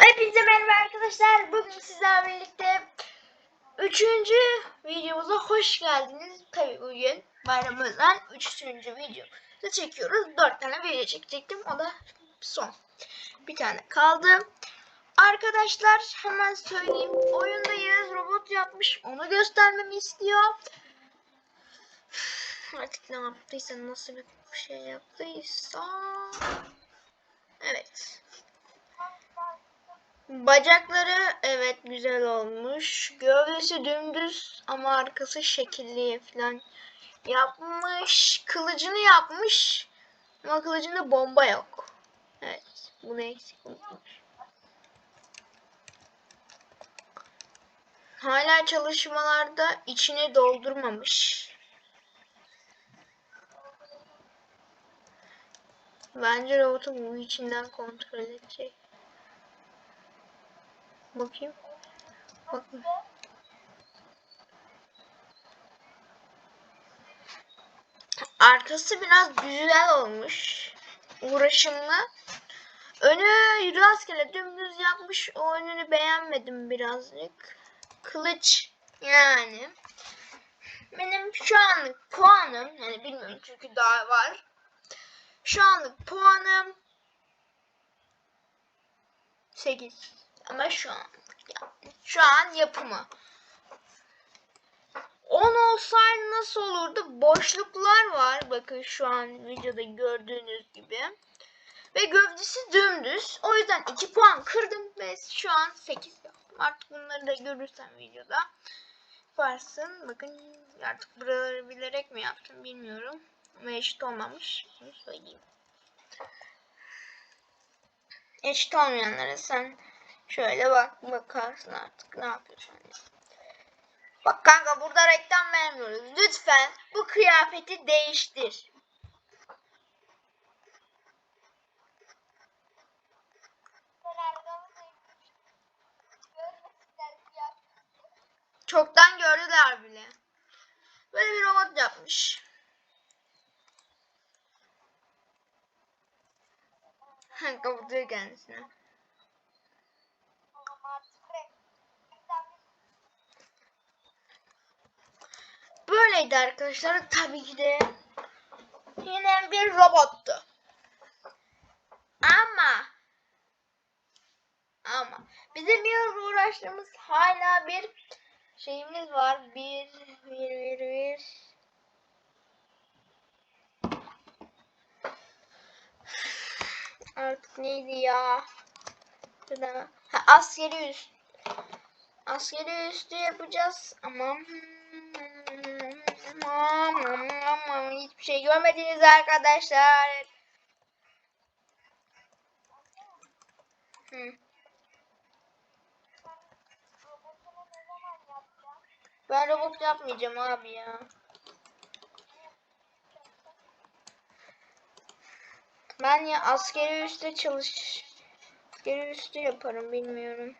Hepinize merhaba arkadaşlar. Bugün sizlerle birlikte üçüncü videomuza hoş geldiniz. Tabii bugün bayramımızdan üçüncü videomuzu çekiyoruz. Dört tane video çekecektim. O da son. Bir tane kaldı. Arkadaşlar hemen söyleyeyim. Oyundayız. Robot yapmış. Onu göstermemi istiyor. Artık ne yaptıysa nasıl bir şey yaptıysa. Evet. Bacakları evet güzel olmuş. Gövdesi dümdüz ama arkası şekilli falan yapmış. Kılıcını yapmış. Ama kılıcında bomba yok. Evet. Bunu eksik unutmuş. Hala çalışmalarda içine doldurmamış. Bence robotu bu içinden kontrol edecek. Bakayım. Bakın. Arkası biraz güzel olmuş. Uğraşımlı. Önü rastgele dümdüz yapmış. O önünü beğenmedim birazcık. Kılıç yani. Benim şu anlık puanım yani bilmiyorum çünkü daha var. Şu anlık puanım 8. Ama şu an şu an yapımı. 10 olsaydı nasıl olurdu? Boşluklar var. Bakın şu an videoda gördüğünüz gibi. Ve gövdesi dümdüz. O yüzden 2 puan kırdım ve şu an 8 yaptım. Artık bunları da görürsen videoda varsın. Bakın artık buraları bilerek mi yaptım bilmiyorum. Ama eşit olmamış. Bunu söyleyeyim. Eşit olmayanlara sen şöyle bak bakarsın artık ne yapıyorsun. Bak kanka burada reklam vermiyoruz. Lütfen bu kıyafeti değiştir. Çoktan gördüler bile. Böyle bir robot yapmış. Kapatıyor kendisini. Böyleydi arkadaşlar. Tabii ki de yine bir robottu. Ama ama bizim biraz uğraştığımız hala bir şeyimiz var. Bir, bir, bir, bir. Artık neydi ya? Ha, askeri üst. Askeri üstü yapacağız ama Aman, aman, hiçbir şey görmediniz arkadaşlar. Hı. Ben robot yapmayacağım abi ya. Ben ya askeri üstte çalış askeri üstte yaparım bilmiyorum.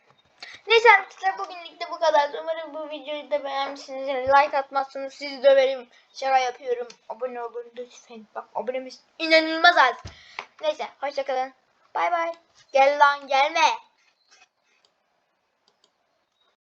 Neyse arkadaşlar bugünlük de bu kadar. Umarım bu videoyu da beğenmişsinizdir. Like atmazsanız sizi döverim. Şaka yapıyorum. Abone olun lütfen. Bak abonemiz inanılmaz az. Neyse hoşçakalın. Bay bay. Gel lan gelme.